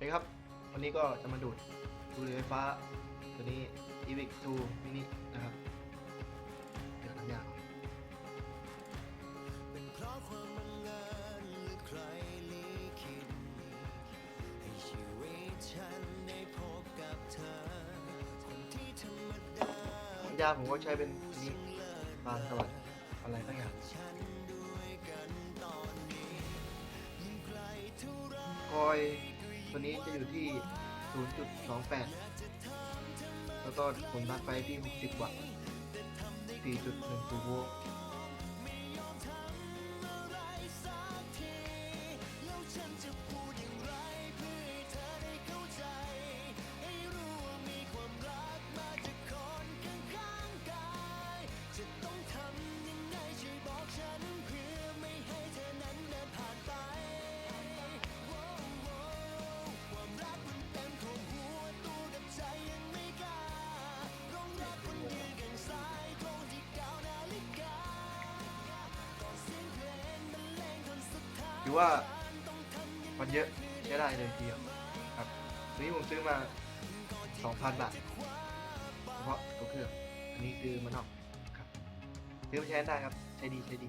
นะครับ วันนี้ก็จะมาดูดดูดเรือไฟฟ้า ตัวนี้ EVIC 2 mini นะครับ เดี๋ยวน้ำยาก่อนเป็นเพราะความบังเอิญหรือใครลิขิตให้ชีวิตฉันได้พบกับเธอคนที่ธรรมดายาผมก็ใช้เป็นนี้บางสวัสดิ์อะไรตั้งอย่างฉันด้วยกันตอนนี้ยิ่งไกลเท่าไรคอย ตัวนี้จะอยู่ที่ 0.28 แล้วก็ผมรัดไปที่ 60 วัตต์4.10โวลต์ อว่ามันเยอะใช้ได้เลยทีเดียวครับตัวนี้ผมซื้อมา 2,000 บาทเฉพาะตัวเครื่อง อันนี้คือมันนอกครับ ซื้อมาใช้ได้ครับ ใช้ดีใช้ดี